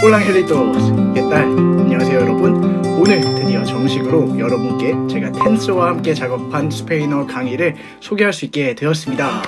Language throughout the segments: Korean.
홀랑 헬리토스 옛날 안녕하세요 여러분 오늘 드디어 정식으로 여러분께 제가 텐스와 함께 작업한 스페인어 강의를 소개할 수 있게 되었습니다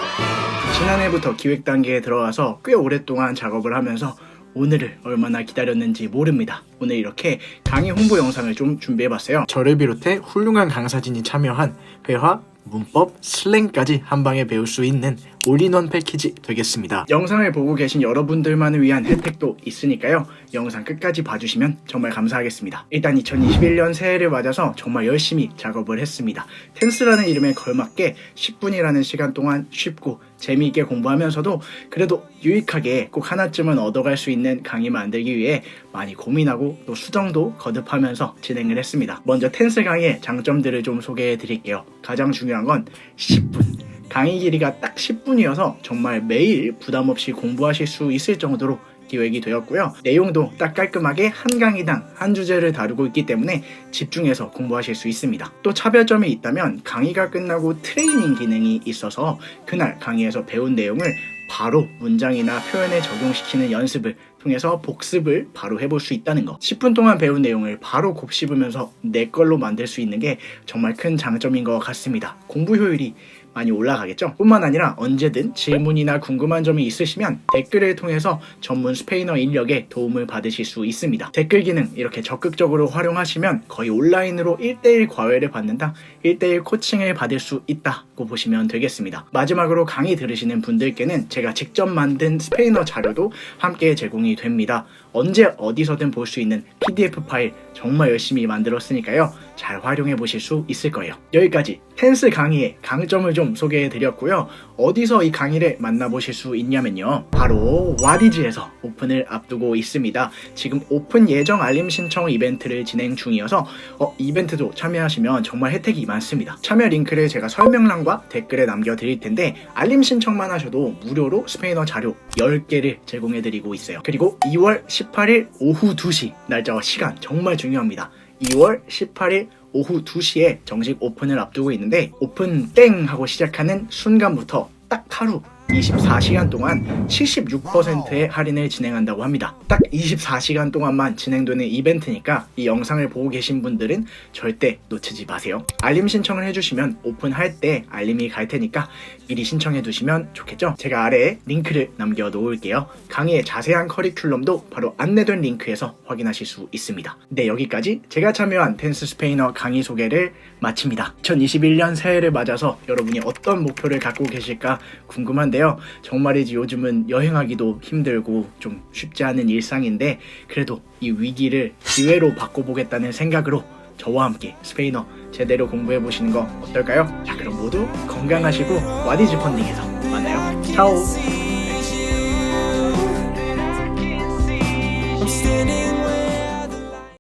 지난해부터 기획 단계에 들어와서 꽤 오랫동안 작업을 하면서 오늘을 얼마나 기다렸는지 모릅니다. 오늘 이렇게 강의 홍보 영상을 좀 준비해봤어요. 저를 비롯해 훌륭한 강사진이 참여한 회화, 문법, 슬랭까지 한 방에 배울 수 있는 올인원 패키지 되겠습니다. 영상을 보고 계신 여러분들만을 위한 혜택도 있으니까요. 영상 끝까지 봐주시면 정말 감사하겠습니다. 일단 2021년 새해를 맞아서 정말 열심히 작업을 했습니다. 텐스라는 이름에 걸맞게 10분이라는 시간 동안 쉽고 재미있게 공부하면서도 그래도 유익하게 꼭 하나쯤은 얻어갈 수 있는 강의 만들기 위해 많이 고민하고 또 수정도 거듭하면서 진행을 했습니다. 먼저 텐스 강의의 장점들을 좀 소개해 드릴게요. 가장 중요한 건 10분. 강의 길이가 딱 10분이어서 정말 매일 부담 없이 공부하실 수 있을 정도로 기획이 되었고요. 내용도 딱 깔끔하게 한 강의당 한 주제를 다루고 있기 때문에 집중해서 공부하실 수 있습니다. 또 차별점이 있다면 강의가 끝나고 트레이닝 기능이 있어서 그날 강의에서 배운 내용을 바로 문장이나 표현에 적용시키는 연습을 통해서 복습을 바로 해볼 수 있다는 거. 10분 동안 배운 내용을 바로 곱씹으면서 내 걸로 만들 수 있는 게 정말 큰 장점인 것 같습니다. 공부 효율이 많이 올라가겠죠? 뿐만 아니라 언제든 질문이나 궁금한 점이 있으시면 댓글을 통해서 전문 스페인어 인력에 도움을 받으실 수 있습니다. 댓글 기능 이렇게 적극적으로 활용하시면 거의 온라인으로 1대1 과외를 받는다, 1대1 코칭을 받을 수 있다고 보시면 되겠습니다. 마지막으로 강의 들으시는 분들께는 제가 직접 만든 스페인어 자료도 함께 제공이 됩니다. 언제 어디서든 볼 수 있는 PDF 파일 정말 열심히 만들었으니까요. 잘 활용해 보실 수 있을 거예요. 여기까지 텐스 강의의 강점을 좀 소개해 드렸고요. 어디서 이 강의를 만나보실 수 있냐면요. 바로 와디즈에서 오픈을 앞두고 있습니다. 지금 오픈 예정 알림 신청 이벤트를 진행 중이어서 어, 이벤트도 참여하시면 정말 혜택이 많습니다. 참여 링크를 제가 설명란과 댓글에 남겨드릴 텐데 알림 신청만 하셔도 무료로 스페인어 자료 10개를 제공해 드리고 있어요. 그리고 2월 18일 오후 2시 날짜와 시간 정말 중요합니다. 2월 18일 오후 2시에 정식 오픈을 앞두고 있는데 오픈 땡 하고 시작하는 순간부터 딱 하루 24시간 동안 76%의 할인을 진행한다고 합니다. 딱 24시간 동안만 진행되는 이벤트니까 이 영상을 보고 계신 분들은 절대 놓치지 마세요. 알림 신청을 해주시면 오픈할 때 알림이 갈 테니까 미리 신청해 두시면 좋겠죠? 제가 아래에 링크를 남겨 놓을게요. 강의의 자세한 커리큘럼도 바로 안내된 링크에서 확인하실 수 있습니다. 네, 여기까지 제가 참여한 텐스 스페인어 강의 소개를 마칩니다. 2021년 새해를 맞아서 여러분이 어떤 목표를 갖고 계실까 궁금한 있는데요. 정말이지 요즘은 여행하기도 힘들고 좀 쉽지 않은 일상인데 그래도 이 위기를 기회로 바꿔보겠다는 생각으로 저와 함께 스페인어 제대로 공부해 보시는 거 어떨까요? 자 그럼 모두 건강하시고 와디즈 펀딩에서 만나요. 차오.